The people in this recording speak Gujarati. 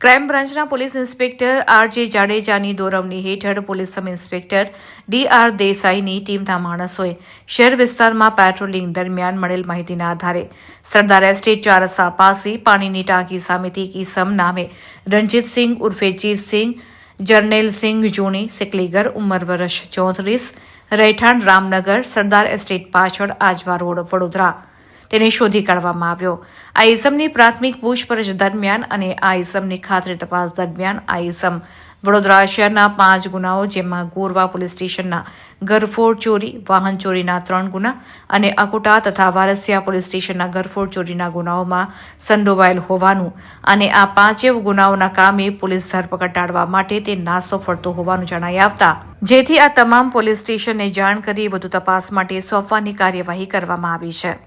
ક્રાઇમ બ્રાન્ચના પોલીસ ઇન્સ્પેક્ટર આર જે જાડેજાની દોરવણી હેઠળ police sub inspector D R દેસાઈની ટીમના માણસોએ શહેર વિસ્તારમાં પેટ્રોલિંગ દરમિયાન મળેલ માહિતીના આધારે સરદાર એસ્ટેટ ચારસા પાસે પાણીની ટાંકી સામેથી કિસમ નામે રણજીતસિંહ ઉર્ફે જીતસિંહ જર્નેલસિંહ જૂની સિકલીગર ઉંમર વર્ષ ચોત્રીસ રહેઠાણ રામનગર સરદાર એસ્ટેટ પાછળ આજવા રોડ વડોદરા. તેને શોધી કાઢવામાં આવ્યો. આ ઇસમની પ્રાથમિક પૂછપરછ દરમિયાન અને આ ઇસમની ખાતરી તપાસ દરમિયાન આ ઇસમ વડોદરા શહેરના પાંચ ગુનાઓ, જેમાં ગોરવા પોલીસ સ્ટેશનના ગરફોડ ચોરી, વાહન ચોરીના ત્રણ ગુના અને અકોટા તથા વારસિયા પોલીસ સ્ટેશનના ગરફોડ ચોરીના ગુનાઓમાં સંડોવાયેલ હોવાનું અને આ પાંચેય ગુનાઓના કામે પોલીસ ધરપકડ ટાળવા માટે તે નાસ્તો ફરતો હોવાનું જણાઈ આવતા. જેથી આ તમામ પોલીસ સ્ટેશનને જાણ કરી વધુ તપાસ માટે સોંપવાની કાર્યવાહી કરવામાં આવી છે.